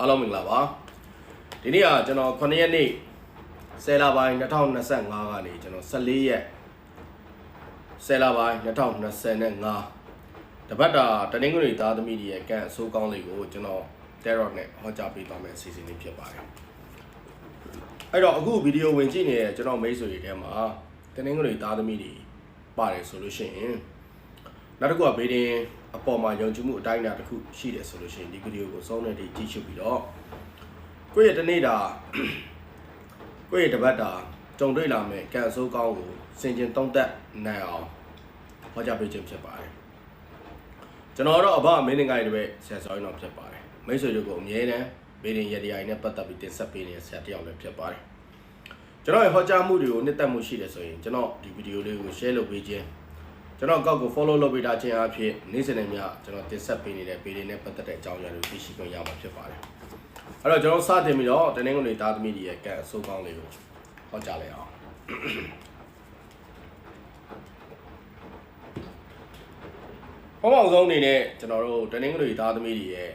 အားလုံးမင်္ဂလာပါဒီနေ့ကကျွန်တော်9ရက်နေ့10လပိုင်း2025ကနေကျွန်တော်14ရက်10လပိုင်း2025တပတ်တာတနင်္ဂနွေသားသမီးတွေရဲ့ကန်အစိုးကောင်းလေးကိုကျွန်တော် Terror နဲ့ဟောကြားပေးသွားမယ့်အစီအစဉ်လေးဖြစ်ပါတယ်အဲ့တော့အခုဗီဒီယိုဝင်ကြည့်နေတဲ့ကျွန်တော်မိတ်ဆွေတွေထဲမှာတနင်္ဂနွေသားသမီးတွေပါတယ်ဆိုလို့ရှိရင် နောက်တစ်ခုကဗီဒီယိုအပေါ်မှာယုံကြည်မှုအတိုင်းအတာတစ်ခုရှိတယ်ဆိုလို့ရှိရင်ဒီဗီဒီယိုကိုစောင်းနေတည်းကြည့်ရှုပြီးတော့ကိုယ့်ရဲ့တနေ့တာကိုယ့်ရဲ့တပတ်တာကြုံတွေ့လာမယ့်ကံအဆိုးကောင်းကိုစင်ကျင်သုံးသက်နိုင်အောင်ဟောကြားပေးခြင်းဖြစ်ပါတယ်ကျွန်တော်တော့အဘအမင်းငိုင်းတွေပဲဆရာစောင်းတော့ဖြစ်ပါတယ်မိတ်ဆွေတို့ကိုအမြဲတမ်းဗီဒီယိုရည်ရည်နဲ့ပတ်သက်ပြီးတင်ဆက်ပေးနေတဲ့ဆရာတစ်ယောက်လည်းဖြစ်ပါတယ်ကျွန်တော်ရဲ့ဟောကြားမှုတွေကိုနှစ်သက်မှုရှိတယ်ဆိုရင်ကျွန်တော်ဒီဗီဒီယိုလေးကို share လုပ်ပေးခြင်း ကျွန်တော်ကောက်ကို follow လုပ်ပေးတာခြင်းအဖြစ်နေ့စဉ်နဲ့ညကျွန်တော်တင်ဆက်ပေးနေတဲ့ဗီဒီယိုနဲ့ပတ်သက်တဲ့အကြောင်းအရာတွေကိုသိရှိခွင့်ရမှာဖြစ်ပါတယ်အဲ့တော့ကျွန်တော်စတင်ပြီးတော့တနင်္ဂနွေသားသမီးတွေရဲ့ကံအဆိုးကောင်းလေးကိုဟောကြားလိုက်အောင်ပထမဆုံးအနေနဲ့ကျွန်တော်တို့တနင်္ဂနွေသားသမီးတွေရဲ့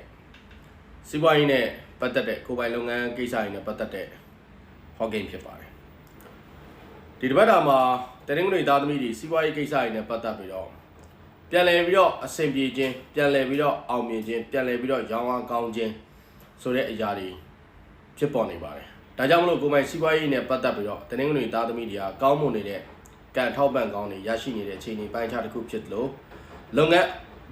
စီးပွားရေးနဲ့ပတ်သက်တဲ့ကိုယ်ပိုင်လုပ်ငန်းကိစ္စတွေနဲ့ပတ်သက်တဲ့ဟော့ဂိမ်းဖြစ်ပါတယ် ဒီတစ်ပတ်တာမှာတနင်္ဂနွေသားသမီးတွေစီးပွားရေးကိစ္စတွေနဲ့ပတ်သက်ပြီးတော့ပြန်လည်ပြီးတော့အဆင်ပြေခြင်းပြန်လည်ပြီးတော့အောင်မြင်ခြင်းပြန်လည်ပြီးတော့ရောင်းအားကောင်းခြင်းဆိုတဲ့အရာတွေဖြစ်ပေါ်နေပါတယ်ဒါကြောင့်မလို့ကိုယ်ပိုင်စီးပွားရေးနဲ့ပတ်သက်ပြီးတော့တနင်္ဂနွေသားသမီးတွေကကောင်းမွန်နေတဲ့ကံထောက်ပံ့ကောင်းတွေရရှိနေတဲ့အခြေအနေပိုင်းခြားတစ်ခုဖြစ်လို့လုပ်ငန်း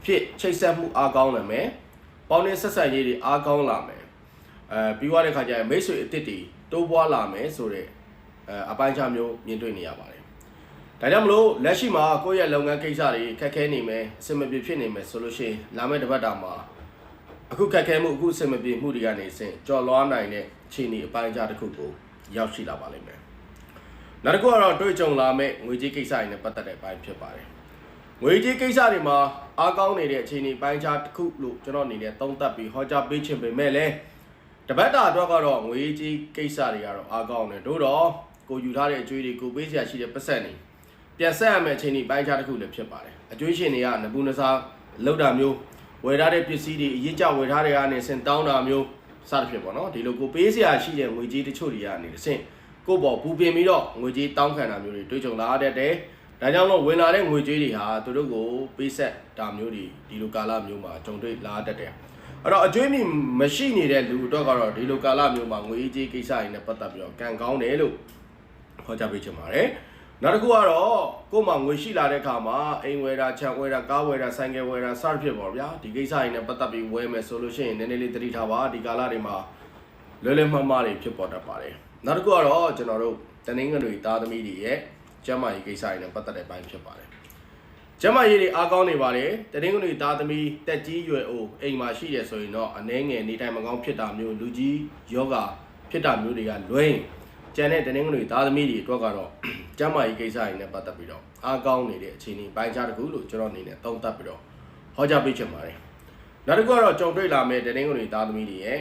ဖြစ်ချိတ်ဆက်မှုအားကောင်းလာမယ်။ပေါင်းနဲ့ဆက်ဆက်ရေးတွေအားကောင်းလာမယ်။အဲပြီးသွားတဲ့ခါကျရင်မိတ်ဆွေအစ်စ်တွေတိုးပွားလာမယ်ဆိုတော့ အဲအပိုင်းခြားမျိုးမြင်တွေ့နေရပါတယ်။ဒါကြောင့်မလို့လက်ရှိမှာကိုယ့်ရဲ့လုပ်ငန်းကိစ္စတွေခက်ခဲနေမယ်အဆင်မပြေဖြစ်နေမယ်ဆိုလို့ရှိရင်လာမယ့်တစ်ပတ်တာမှာအခုခက်ခဲမှုအခုအဆင်မပြေမှုတွေကနေစင်ကြော်လွားနိုင်တဲ့ခြေအနေအပိုင်းခြားတစ်ခုကိုရောက်ရှိလာပါလိမ့်မယ်။နောက်တစ်ခုကတော့တွေ့ကြုံလာမယ့်ငွေကြေးကိစ္စတွေနဲ့ပတ်သက်တဲ့အပိုင်းဖြစ်ပါတယ်။ငွေကြေးကိစ္စတွေမှာအားကောင်းနေတဲ့အခြေအနေပိုင်းခြားတစ်ခုလို့ကျွန်တော်အနေနဲ့သုံးသပ်ပြီးဟောကြားပေးချင်ပေမဲ့လည်းတပတ်တာအတွက်ကတော့ငွေကြေးကိစ္စတွေကတော့အားကောင်းတယ်တို့တော့ ကိုယူထားတဲ့အကျွေးတွေကိုပေးစရာရှိတဲ့ပတ်စံတွေပြန်ဆက်ရမယ့်အခြေအနေပိုင်းခြားတစ်ခုလည်းဖြစ်ပါတယ်အကျွေးရှင်တွေကနဘူးနစားလောက်တာမျိုးဝယ်ထားတဲ့ပစ္စည်းတွေအရေးကြဝယ်ထားတဲ့ကနေစင်တောင်းတာမျိုးစသဖြင့်ပေါ့နော်ဒီလိုကိုပေးစရာရှိတဲ့ငွေကြေးတချို့တွေကနေတစ်ဆင့်ကိုယ့်ပေါ်ပူပင်ပြီးတော့ငွေကြေးတောင်းခံတာမျိုးတွေတွေ့ကြုံလာတတ်တယ်ဒါကြောင့်လို့ဝင်လာတဲ့ငွေကြေးတွေဟာသူတို့ကိုပေးဆက်တာမျိုးတွေဒီလိုကာလမျိုးမှာကြုံတွေ့လာတတ်တယ်။အဲ့တော့အကျွေးမြင့်မရှိနေတဲ့လူတော့ကတော့ဒီလိုကာလမျိုးမှာငွေကြေးကိစ္စတွေနဲ့ပတ်သက်ပြီးတော့ကံကောင်းတယ်လို့ ဟောကြားပေးချင်ပါတယ်။နောက်တစ်ခုကတော့ကိုယ်မှာငွေရှိလာတဲ့အခါမှာအိမ်ဝယ်တာခြံဝယ်တာကားဝယ်တာဆိုင်ကယ်ဝယ်တာစသဖြင့်ပေါ့ဗျာဒီကိစ္စတွေနဲ့ပတ်သက်ပြီးဝယ်မယ်ဆိုလို့ရှိရင်နည်းနည်းလေးသတိထားပါဒီကာလတွေမှာလွယ်လွယ်မှားမှားတွေဖြစ်ပေါ်တတ်ပါတယ်။နောက်တစ်ခုကတော့ကျွန်တော်တို့တနင်္ဂနွေသားသမီးတွေရဲ့ကျမ်းမာရေးကိစ္စတွေနဲ့ပတ်သက်တဲ့ပိုင်းဖြစ်ပါတယ်။ကျမ်းမာရေးတွေအားကောင်းနေပါတယ်။တနင်္ဂနွေသားသမီးတက်ကြီးရွယ်အိုအိမ်မှာရှိရဆိုရင်တော့အနှဲငယ်နေထိုင်မကောင်းဖြစ်တာမျိုးလူကြီးယောဂဖြစ်တာမျိုးတွေကလွဲရင် ကျန်တဲ့တနင်္ဂနွေသားသမီးတွေအတွက်ကတော့ကျမ်းမာရေးကိစ္စတွေနဲ့ပတ်သက်ပြီးတော့အားကောင်းနေတဲ့အခြေအနေပိုင်းခြားတစ်ခုလို့ကျွန်တော်အနေနဲ့သုံးသပ်ပြီးတော့ဟောကြားပေးချင်ပါတယ်။နောက်တစ်ခုကတော့ကြုံတွေ့လာမယ့်တနင်္ဂနွေသားသမီးတွေရဲ့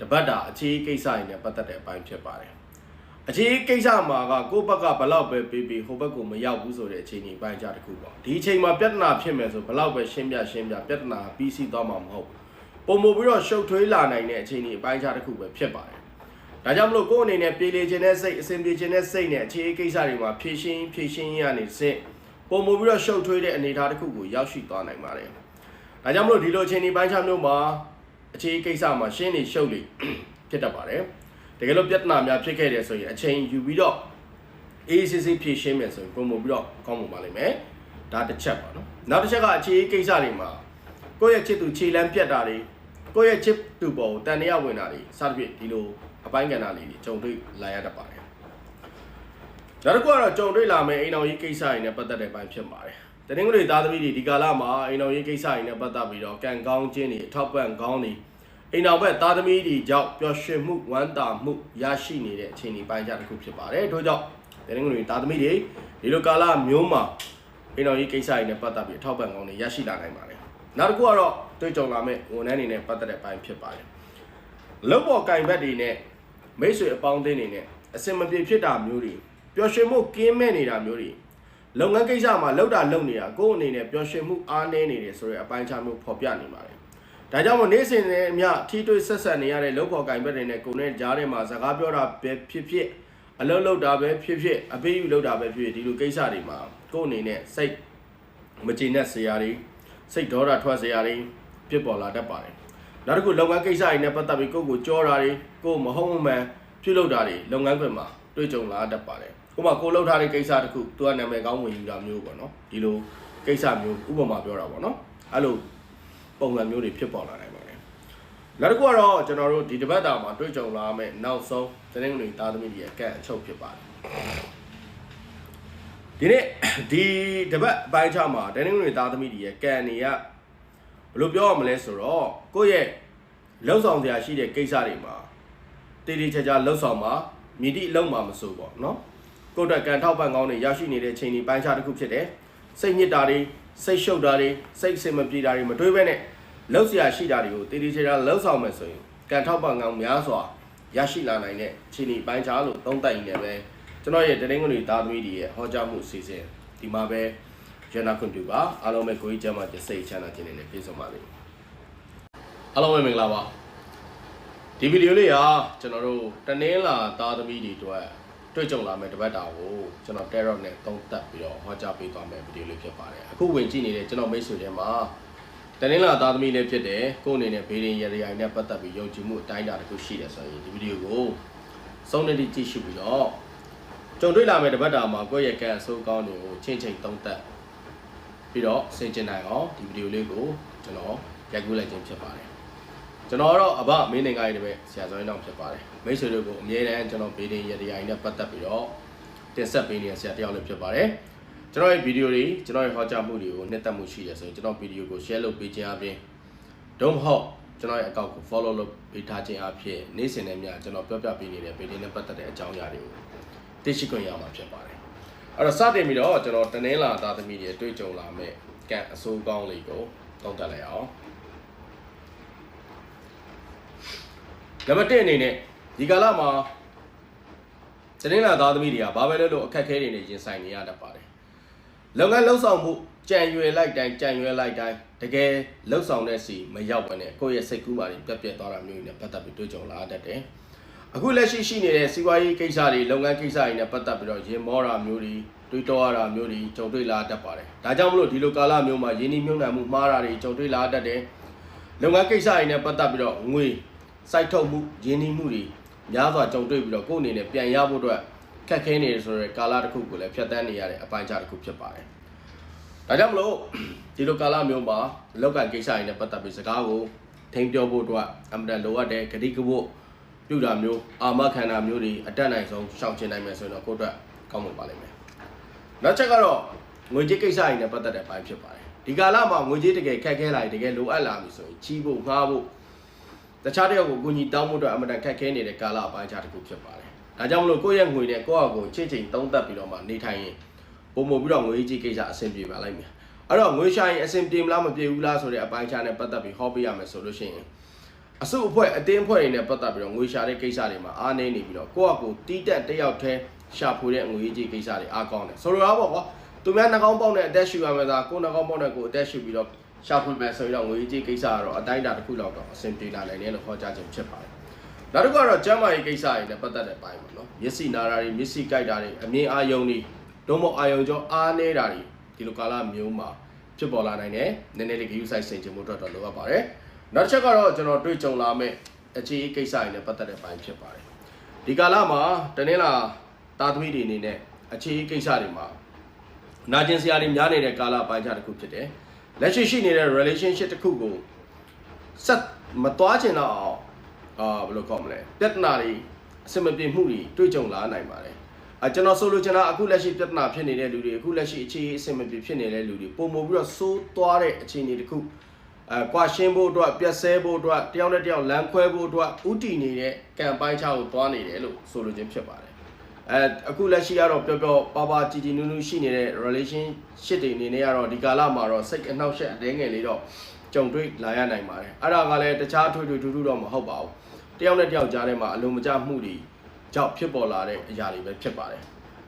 တပတ်တာအခြေကိစ္စတွေနဲ့ပတ်သက်တဲ့အပိုင်းဖြစ်ပါတယ်။အခြေကိစ္စမှာကကိုယ့်ဘက်ကဘလောက်ပဲပေးပြီးဟိုဘက်ကိုမရောက်ဘူးဆိုတဲ့အခြေအနေပိုင်းခြားတစ်ခုပေါ့ဒီအချိန်မှာပြဿနာဖြစ်မယ်ဆိုဘလောက်ပဲရှင်းပြရှင်းပြပြဿနာပြီးစီးသွားမှာမဟုတ်ဘူးပုံမပြီးတော့ရှုပ်ထွေးလာနိုင်တဲ့အခြေအနေပိုင်းခြားတစ်ခုပဲဖြစ်ပါတယ် ဒါကြောင့်မလို့ကိုယ့်အနေနဲ့ပြေလေခြင်းနဲ့စိတ်အစဉ်ပြေခြင်းနဲ့စိတ်နဲ့အခြေကိစ္စတွေမှာဖြည့်ရှင်းဖြည့်ရှင်းရနေစပုံမပြီးတော့ရှုပ်ထွေးတဲ့အနေအထားတစ်ခုကိုရောက်ရှိသွားနိုင်ပါတယ်ဒါကြောင့်မလို့ဒီလိုအခြေအနေပိုင်းခြားမျိုးမှာအခြေကိစ္စမှာရှင်းနေရှုပ်လေဖြစ်တတ်ပါတယ်တကယ်လို့ပြဿနာများဖြစ်ခဲ့တယ်ဆိုရင်အချိန်ယူပြီးတော့ ACC ဖြည့်ရှင်းမယ်ဆိုရင်ပုံမပြီးတော့ကောင်းမှာပါလိမ့်မယ်ဒါတစ်ချက်ပါနော်နောက်တစ်ချက်ကအခြေအကိစ္စတွေမှာကိုယ့်ရဲ့ချစ်သူခြေလမ်းပြတ်တာတွေကိုယ့်ရဲ့ချစ်သူပေါ်ကိုတန်တရားဝင်တာတွေစသဖြင့်ဒီလို အပိုင်းကဏ္ဍလေးတွေကြုံတွေ့လာရတတ်ပါတယ်နောက်တစ်ခုကတော့ကြုံတွေ့လာမယ့်အိမ်တော်ရေးကိစ္စတွေနဲ့ပတ်သက်တဲ့ပိုင်းဖြစ်ပါတယ်တနင်္ဂနွေသားသမီးတွေဒီကာလမှာအိမ်တော်ရေးကိစ္စတွေနဲ့ပတ်သက်ပြီးတော့ကံကောင်းခြင်းတွေအထောက်ပံ့ကောင်းတွေအိမ်တော်ဘက်သားသမီးတွေကြောင့်ပျော်ရွှင်မှုဝမ်းသာမှုရရှိနေတဲ့အခြေအနေပိုင်းခြားတစ်ခုဖြစ်ပါတယ်။ထို့ကြောင့်တနင်္ဂနွေသားသမီးတွေဒီလိုကာလမျိုးမှာအိမ်တော်ကြီးကိစ္စတွေနဲ့ပတ်သက်ပြီးအထောက်ပံ့ကောင်းတွေရရှိလာနိုင်ပါတယ်။နောက်တစ်ခုကတော့တွေ့ကြုံလာမယ့်ဝန်ထမ်းတွေနဲ့ပတ်သက်တဲ့ပိုင်းဖြစ်ပါတယ်။လုပ်ပေါ်ကင်ဘက်တွေနဲ့ မိတ်ဆွေအပေါင်းအသင်းတွေနဲ့အစင်မပြေဖြစ်တာမျိုးတွေပျော်ရွှင်မှုကင်းမဲ့နေတာမျိုးတွေလုပ်ငန်းကိစ္စမှာလောက်တာလုပ်နေတာကိုယ့်အနေနဲ့ပျော်ရွှင်မှုအားနည်းနေတယ်ဆိုတဲ့အပိုင်းခြားမျိုးဖော်ပြနေပါတယ်။ဒါကြောင့်မို့နေ့စဉ်နဲ့အမျှထီးတွေ့ဆက်ဆက်နေရတဲ့လောက်ခေါ်ကင်ဘက်တွေနဲ့ကိုယ်နဲ့ကြားထဲမှာစကားပြောတာပဲဖြစ်ဖြစ်အလုပ်လုပ်တာပဲဖြစ်ဖြစ်အပေးယူလုပ်တာပဲဖြစ်ဖြစ်ဒီလိုကိစ္စတွေမှာကိုယ်အနေနဲ့စိတ်မကျေနပ်စရာတွေစိတ်ဒေါသထွက်စရာတွေဖြစ်ပေါ်လာတတ်ပါတယ် နောက်တစ်ခုလုပ်ငန်းကိစ္စတွေနဲ့ပတ်သက်ပြီးကိုယ့်ကိုကြောတာတွေကိုယ်မဟုတ်မမှန်ပြုလုပ်တာတွေလုပ်ငန်းခွင်မှာတွေ့ကြုံလာတတ်ပါတယ်ဥပမာကိုယ်လုပ်ထားတဲ့ကိစ္စတစ်ခုသူကနာမည်ကောင်းဝင်ယူတာမျိုးပေါ့နော်ဒီလိုကိစ္စမျိုးဥပမာပြောတာပေါ့နော်အဲ့လိုပုံစံမျိုးတွေဖြစ်ပေါ်လာနိုင်ပါတယ်။နောက်တစ်ခုကတော့ကျွန်တော်တို့ဒီတပတ်တာမှာတွေ့ကြုံလာမယ့်နောက်ဆုံးသတင်းတွေသားသမီးတွေရဲ့အကန့်အချုပ်ဖြစ်ပါတယ်။ဒီနေ့ဒီတပတ်အပိုင်းခြားမှာသတင်းတွေသားသမီးတွေရဲ့ကံနေရ ဘယ်လိုပြောရမလဲဆိုတော့ကိုယ့်ရဲ့လှုပ်ဆောင်စရာရှိတဲ့ကိစ္စတွေမှာတည်တည်ချာချာလှုပ်ဆောင်မှာမြည်တိအလုံးမှာမစိုးပေါ့နော်။ကိုယ့်အတွက်ကံထောက်ပံ့ကောင်းတွေရရှိနေတဲ့ချိန်ဒီပိုင်းခြားတစ်ခုဖြစ်တယ်။စိတ်ညစ်တာတွေစိတ်ရှုပ်တာတွေစိတ်အဆင်မပြေတာတွေမတွေးဘဲနဲ့လှုပ်ရှားရှိတာတွေကိုတည်တည်ချာချာလှုပ်ဆောင်မယ်ဆိုရင်ကံထောက်ပံ့ကောင်းများစွာရရှိလာနိုင်တဲ့ခြေနေပိုင်းခြားလို့သုံးသပ်ရင်လည်းပဲကျွန်တော်ရဲ့တရင်ကလေးသားသမီးတွေရဲ့ဟောကြားမှုအစီအစဉ်ဒီမှာပဲ ရန်နာခွင့်ပြုပါအားလုံးပဲကိုကြီးကျမ်းမှာစိတ်ချမ်းသာခြင်းနဲ့ပြည့်စုံပါလိမ့်အားလုံးပဲမင်္ဂလာပါဒီဗီဒီယိုလေးကကျွန်တော်တို့တနင်္လာသားသမီးတွေအတွက်တွေ့ကြုံလာမယ့်တပတ်တာကိုကျွန်တော် Tarot နဲ့သုံးသပ်ပြီးတော့ဟောကြားပေးသွားမယ့်ဗီဒီယိုလေးဖြစ်ပါတယ်အခုဝင်ကြည့်နေတဲ့ကျွန်တော်မိတ်ဆွေတွေမှာတနင်္လာသားသမီးလေးဖြစ်တယ်ကိုယ်အနေနဲ့ဘေးရင်ရရနဲ့ပတ်သက်ပြီးယုံကြည်မှုအတိုင်းအတာတစ်ခုရှိတယ်ဆိုရင်ဒီဗီဒီယိုကိုစုံနေတိကြည့်ရှုပြီးတော့ကြုံတွေ့လာမယ့်တပတ်တာမှာကိုယ့်ရဲ့ကံအဆိုးကောင်းတွေကိုချင်းချင်းသုံးသပ် ပြီးတော့ဆင်ကျင်နိုင်အောင်ဒီဗီဒီယိုလေးကိုကျွန်တော်ရိုက်ကူးလိုက်ခြင်းဖြစ်ပါတယ်ကျွန်တော်ကတော့အဘမင်းနေကိုင်းတပည့်ဆရာဇောင်းတောင်ဖြစ်ပါတယ်မိတ်ဆွေတို့ကိုအမြဲတမ်းကျွန်တော်ဘေးရင်ရရနဲ့ပတ်သက်ပြီးတော့တင်ဆက်ပေးနေတဲ့ဆရာတယောက်လည်းဖြစ်ပါတယ်ကျွန်တော်ရဲ့ဗီဒီယိုတွေကျွန်တော်ရဲ့ဟောကြားမှုတွေကိုနှစ်သက်မှုရှိရဆိုရင်ကျွန်တော်ဗီဒီယိုကို share လုပ်ပေးခြင်းအပြင်ဒုံမဟုတ်ကျွန်တော်ရဲ့ account ကို follow လုပ်ပေးထားခြင်းအပြင်နေ့စဉ်နဲ့မျှကျွန်တော်ပြောပြပေးနေတဲ့ဗီဒီယိုနဲ့ပတ်သက်တဲ့အကြောင်းအရာတွေကိုသိရှိခွင့်ရမှာဖြစ်ပါတယ် အဲ့တော့စတင်ပြီးတော့ကျွန်တော်တနင်္လာသားသမီးတွေတွေ့ကြုံလာမဲ့ကံအဆိုးကောင်းလေးကိုသုံးသပ်လိုက်အောင်နံပါတ်1အနေနဲ့ဒီကာလမှာတနင်္လာသားသမီးတွေကဘာပဲလို့လို့အခက်အခဲတွေနဲ့ရင်ဆိုင်နေရတတ်ပါတယ်လုပ်ငန်းလှုပ်ဆောင်မှုကြံရွယ်လိုက်တိုင်းကြံရွယ်လိုက်တိုင်းတကယ်လှုပ်ဆောင်တဲ့စီမရောက်ဘဲနဲ့ကိုယ့်ရဲ့စိတ်ကူးပါတွေပြတ်ပြတ်သွားတာမျိုးတွေနဲ့ပတ်သက်ပြီးတွေ့ကြုံလာတတ်တယ် အခုလက်ရှိရှိနေတဲ့စီးပွားရေးကိစ္စတွေလုပ်ငန်းကိစ္စတွေနဲ့ပတ်သက်ပြီးတော့ရင်မောတာမျိုးတွေတွေးတောရတာမျိုးတွေကြုံတွေ့လာတတ်ပါတယ်ဒါကြောင့်မလို့ဒီလိုကာလမျိုးမှာယင်းနှိမ့်မြုံနှံမှုမှားတာတွေကြုံတွေ့လာတတ်တယ်လုပ်ငန်းကိစ္စတွေနဲ့ပတ်သက်ပြီးတော့ငွေစိုက်ထုတ်မှုယင်းနှိမ့်မှုတွေများစွာကြုံတွေ့ပြီးတော့ကိုယ့်အနေနဲ့ပြန်ရဖို့အတွက်ခက်ခဲနေတယ်ဆိုတဲ့ကာလတစ်ခုကိုလည်းဖြတ်သန်းနေရတဲ့အပိုင်းခြားတစ်ခုဖြစ်ပါတယ်ဒါကြောင့်မလို့ဒီလိုကာလမျိုးမှာလောက်ကကိစ္စတွေနဲ့ပတ်သက်ပြီးစကားကိုထိန်ပြောဖို့အတွက်အမှန်တန်လိုအပ်တဲ့ဂတိကဝတ် ပြုတာမျိုးအာမခန္ဓာမျိုးတွေအတက်နိုင်ဆုံးရှောင်ကျဉ်နိုင်မယ်ဆိုရင်တော့ကိုယ့်အတွက်ကောင်းမှာပါလိမ့်မယ်နောက်ချက်ကတော့ငွေကြေးကိစ္စတွေနဲ့ပတ်သက်တဲ့ပိုင်းဖြစ်ပါတယ်ဒီကာလမှာငွေကြေးတကယ်ခက်ခဲလာရင်တကယ်လိုအပ်လာပြီဆိုရင်ချီးဖို့ငှားဖို့တခြားတယောက်ကိုကိုကြီးတောင်းဖို့အတွက်အမှန်တန်ခက်ခဲနေတဲ့ကာလအပိုင်းခြားတစ်ခုဖြစ်ပါတယ်ဒါကြောင့်မလို့ကိုယ့်ရဲ့ငွေနဲ့ကိုယ့်အကိုချစ်ချိန်သုံးသပ်ပြီးတော့မှနေထိုင်ရင်ပုံမပြီးတော့ငွေကြီးကိစ္စအဆင်ပြေပါလိမ့်မယ်အဲ့တော့ငွေရှာရင်အဆင်ပြေမလားမပြေဘူးလားဆိုတဲ့အပိုင်းခြားနဲ့ပတ်သက်ပြီးဟောပေးရမယ်ဆိုလို့ရှိရင် အစုအဖွဲ့အတင်းအဖွဲ့တွေနဲ့ပတ်သက်ပြီးတော့ငွေရှာတဲ့ကိစ္စတွေမှာအားနေနေပြီးတော့ကိုယ့်အကိုတီးတက်တယောက်တည်းရှာဖွေတဲ့ငွေကြီးကိစ္စတွေအားကောင်းတယ်ဆိုလိုတာပေါ့ကွာသူများနှကောင်းပေါက်နဲ့အသက်ရှူရမယ်သာကိုယ်နှကောင်းပေါက်နဲ့ကိုယ်အသက်ရှူပြီးတော့ရှာဖွေမယ်ဆိုရင်တော့ငွေကြီးကိစ္စကတော့အတိုင်းအတာတစ်ခုလောက်တော့အဆင်ပြေလာနိုင်တယ်လို့ဟောကြားခြင်းဖြစ်ပါတယ်နောက်တစ်ခုကတော့ကျမ်းမာရေးကိစ္စတွေနဲ့ပတ်သက်တဲ့ပိုင်းပေါ့နော်မျက်စိနာတာတွေမျက်စိကြိုက်တာတွေအမြင်အာရုံတွေဒုံမအာရုံကြောအားနေတာတွေဒီလိုကာလမျိုးမှာဖြစ်ပေါ်လာနိုင်တယ်နည်းနည်းလေးဂရုစိုက်ဆင်ခြင်မှုအတွက်တော့လိုအပ်ပါတယ် နောက်တစ်ချက်ကတော့ကျွန်တော်တွေ့ကြုံလာမယ့်အခြေအကိစ္စတွေနဲ့ပတ်သက်တဲ့ပိုင်းဖြစ်ပါတယ်ဒီကာလမှာတနင်္လာသားသမီးတွေအနေနဲ့အခြေအကိစ္စတွေမှာနာကျင်စရာတွေများနေတဲ့ကာလပိုင်းခြားတစ်ခုဖြစ်တယ်လက်ရှိရှိနေတဲ့ relationship တစ်ခုကိုဆက်မသွားချင်တော့အောင်အာဘယ်လိုခေါ်မလဲပြဿနာတွေအဆင်မပြေမှုတွေတွေ့ကြုံလာနိုင်ပါတယ်အကျွန်တော်ဆိုလိုချင်တာအခုလက်ရှိပြဿနာဖြစ်နေတဲ့လူတွေအခုလက်ရှိအခြေအဆင်မပြေဖြစ်နေတဲ့လူတွေပုံမပြီးတော့စိုးသွားတဲ့အခြေအနေတစ်ခု အဲကွာရှင်းဖို့အတွက်ပြက်ဆဲဖို့အတွက်တယောက်နဲ့တယောက်လမ်းခွဲဖို့အတွက်ဥတီနေတဲ့ကံပိုင်းခြားကိုသွားနေတယ်လို့ဆိုလိုခြင်းဖြစ်ပါတယ်အဲအခုလက်ရှိကတော့ပျော်ပျော်ပါပါကြည်ကြည်နူးနူးရှိနေတဲ့ relationship တွေအနေနဲ့ကတော့ဒီကာလမှာတော့စိတ်အနှောက်အယှက်အသေးငယ်လေးတော့ကြုံတွေ့လာရနိုင်ပါတယ်အဲ့ဒါကလည်းတခြားထွေထွေထူးထူးတော့မဟုတ်ပါဘူးတယောက်နဲ့တယောက်ကြားထဲမှာအလုံးမကျမှုတွေကြောင့်ဖြစ်ပေါ်လာတဲ့အရာတွေပဲဖြစ်ပါတယ်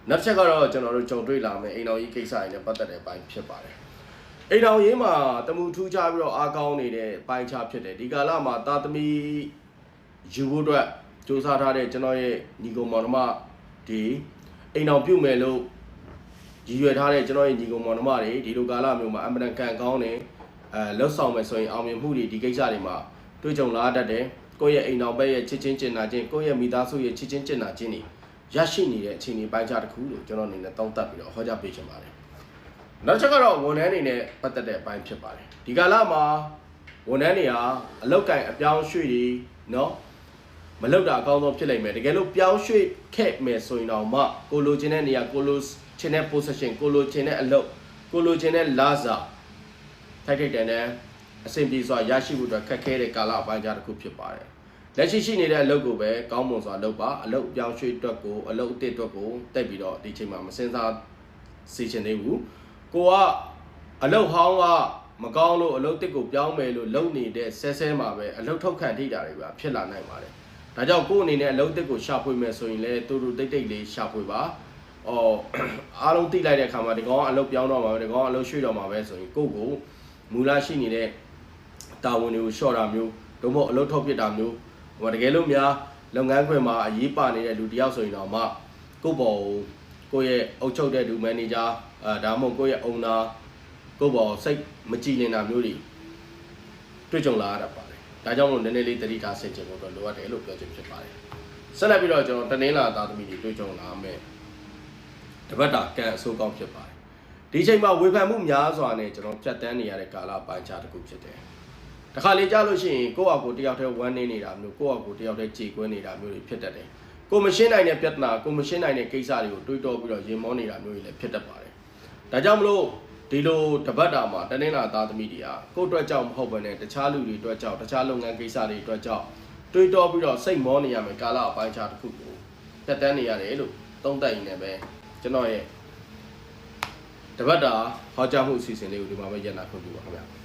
နောက်တစ်ချက်ကတော့ကျွန်တော်တို့ကြုံတွေ့လာမယ့်အိမ်တော်ကြီးကိစ္စတွေနဲ့ပတ်သက်တဲ့ဘိုင်းဖြစ်ပါတယ် အိမ်တော်ရေးမှာတမှုထူးခြားပြီးတော့အားကောင်းနေတဲ့ပိုင်းခြားဖြစ်တယ်ဒီကာလမှာတာသမီယူဖို့အတွက်စူးစမ်းထားတဲ့ကျွန်တော်ရဲ့ညီကောင်မောင်နှမဒီအိမ်တော်ပြုတ်မယ်လို့ရည်ရွယ်ထားတဲ့ကျွန်တော်ရဲ့ညီကောင်မောင်နှမတွေဒီလိုကာလမျိုးမှာအမှန်တန်ကန်ကောင်းတယ်အဲလှုပ်ဆောင်မယ်ဆိုရင်အောင်မြင်မှုတွေဒီကိစ္စတွေမှာတွေ့ကြုံလာတတ်တယ်ကိုယ့်ရဲ့အိမ်တော်ဘက်ရဲ့ချစ်ချင်းကျင်နာခြင်းကိုယ့်ရဲ့မိသားစုရဲ့ချစ်ချင်းကျင်နာခြင်းတွေရရှိနေတဲ့အခြေအနေပိုင်းခြားတစ်ခုလို့ကျွန်တော်အနေနဲ့တောင်းတပြီးတော့ဟောကြားပေးချင်ပါတယ် နောက်ချက်ကတော့ဝန်ထမ်းတွေနဲ့ပတ်သက်တဲ့အပိုင်းဖြစ်ပါတယ်ဒီကာလမှာဝန်ထမ်းတွေဟာအလောက်ကန်အပြောင်းရွှေ့တွေနော်မလောက်တာအကောင်းဆုံးဖြစ်နိုင်မယ်တကယ်လို့ပြောင်းရွှေ့ခဲ့မယ်ဆိုရင်တော့မှကိုလိုချင်တဲ့နေရာကိုလိုချင်တဲ့ position ကိုလိုချင်တဲ့အလုပ်ကိုလိုချင်တဲ့လာစာထိုက်ထိုက်တန်တန်အဆင်ပြေစွာရရှိဖို့အတွက်ခက်ခဲတဲ့ကာလအပိုင်းကြားတစ်ခုဖြစ်ပါတယ်လက်ရှိရှိနေတဲ့အလုပ်ကိုပဲကောင်းမွန်စွာလုပ်ပါအလုပ်ပြောင်းရွှေ့အတွက်ကိုအလုပ်အစ်စ်အတွက်ကိုတက်ပြီးတော့ဒီချိန်မှာမစင်စားစီချင်သေးဘူး ကိုကအလုတ်ဟောင်းကမကောင်းလို့အလုတ်တစ်ကိုပြောင်းမယ်လို့လုံနေတဲ့ဆဲဆဲမှာပဲအလုတ်ထုတ်ခံထိတာတွေပါဖြစ်လာနိုင်ပါတယ်။ဒါကြောင့်ကို့အနေနဲ့အလုတ်တစ်ကိုရှာဖွေမယ်ဆိုရင်လည်းတူတူတိတ်တိတ်လေးရှာဖွေပါ။အော်အားလုံးသိလိုက်တဲ့အခါမှာဒီကောင်ကအလုတ်ပြောင်းတော့မှာပဲဒီကောင်ကအလုတ်ရွှေ့တော့မှာပဲဆိုရင်ကို့ကိုမူလရှိနေတဲ့တာဝန်တွေကိုလျှော့တာမျိုးဒုမဟုတ်အလုတ်ထုတ်ပစ်တာမျိုးဟိုတကယ်လို့များလုပ်ငန်းခွင်မှာအရေးပါနေတဲ့လူတစ်ယောက်ဆိုရင်တော့မှကို့ဘော် ကိုကိုယ့်ရဲ့အုပ်ချုပ်တဲ့လူမန်နေဂျာအဲဒါမှမဟုတ်ကိုယ့်ရဲ့အုံနာကိုယ့်ဘော်စိတ်မကြည်လင်တာမျိုးတွေတွေ့ကြုံလာရတာပါတယ်ဒါကြောင့်မို့နည်းနည်းလေးတတိထားဆင်ခြင်ဖို့တော့လိုအပ်တယ်လို့ပြောချင်ဖြစ်ပါတယ်ဆက်လက်ပြီးတော့ကျွန်တော်တနင်္လာသားသမီးတွေတွေ့ကြုံလာမယ်တပတ်တာကန်အဆိုးကောင်းဖြစ်ပါတယ်ဒီချိန်မှာဝေဖန်မှုများစွာနဲ့ကျွန်တော်ဖြတ်တန်းနေရတဲ့ကာလပိုင်းခြားတစ်ခုဖြစ်တယ်တခါလေကြားလို့ရှိရင်ကိုယ့်အကူတယောက်တည်းဝမ်းနေနေတာမျိုးကိုယ့်အကူတယောက်တည်းကြေကွဲနေတာမျိုးတွေဖြစ်တတ်တယ် ကိုမရှင်းနိုင်တဲ့ပြဿနာကိုမရှင်းနိုင်တဲ့ကိစ္စတွေကိုတွေးတောပြီးတော့ရင်မောနေတာမျိုးတွေလည်းဖြစ်တတ်ပါတယ်ဒါကြောင့်မလို့ဒီလိုတပတ်တာမှာတနင်္လာသားသမီးတွေကကိုယ့်အတွက်ကြောင့်မဟုတ်ဘဲနဲ့တခြားလူတွေအတွက်ကြောင့်တခြားလုပ်ငန်းကိစ္စတွေအတွက်ကြောင့်တွေးတောပြီးတော့စိတ်မောနေရမယ်ကာလအပိုင်းခြားတစ်ခုကိုတက်တန်းနေရတယ်လို့သုံးသပ်ရင်းနဲ့ပဲကျွန်တော်ရဲ့တပတ်တာဟောကြားမှုအစီအစဉ်လေးကိုဒီမှာပဲရပ်နာခွင့်ပြုပါခင်ဗျာ